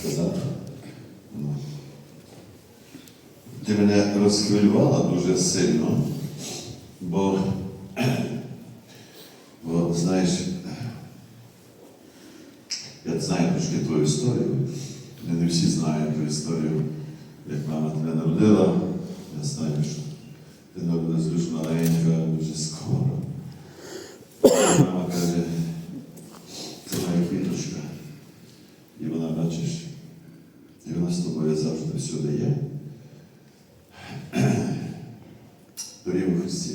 сказати. Ну. Ти мене розхвилювала дуже сильно, бо, бо знаєш, я знаю трошки твою історію. Не всі знають твою історію, як мама тебе народила. Я знаю, що ти народилась дуже маленька, дуже скоро. Мама каже, це моя квіточка. І вона, бачиш, і вона з тобою завжди всюди є. Дорогі у Христі,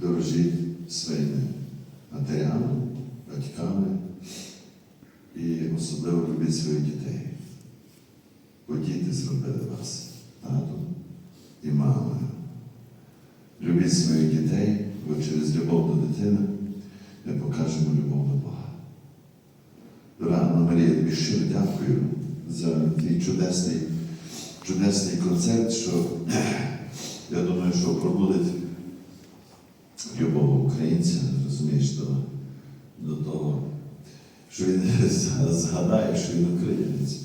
дорожіть своїми матерями, батьками і особливо любіть своїх дітей. Бо діти зробили вас татом і мамою. Любіть своїх дітей, бо через любов до дитини ми покажемо любов до Бога. Марія, тобі щиро дякую за твій чудесний, чудесний концерт, що я думаю, що пробудить любого українця, розумієш, до, до того, що він згадає, що він українець.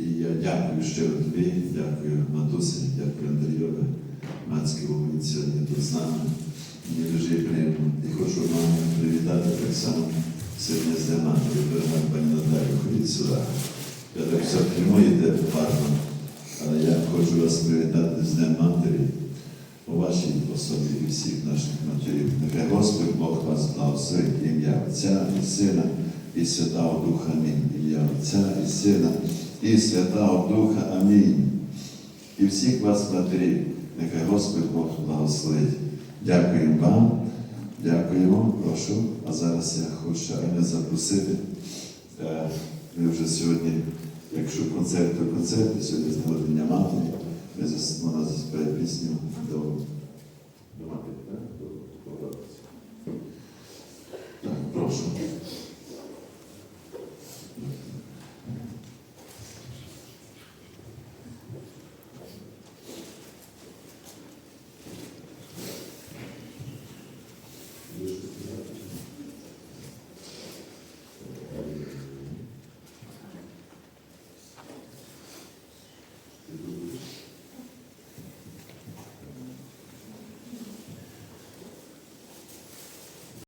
І я дякую щиро тобі, дякую Матусі, дякую Андрійові, Мацькому, він сьогодні тут з нами. Мені дуже приємно. І хочу вам привітати так само сьогодні з Дня Матері, передам пані Наталію, ходіть сюди. Я так все прямуєте парно, але я хочу вас привітати з Днем Матері у вашій особі і всіх наших матерів. Нехай Господь Бог вас благословить ім'я Отця і Сина і Святого Духа. Амінь. Ім'я Отця і Сина і Святого Духа. Амінь. І всіх вас, матерів, нехай Господь Бог благословить. Дякуємо вам, дякуємо, прошу. А зараз я хочу Аня запросити. Е, Ми вже сьогодні, якщо концерт, то концерт, сьогодні з народження матері, ми зас- вона заспіває пісню до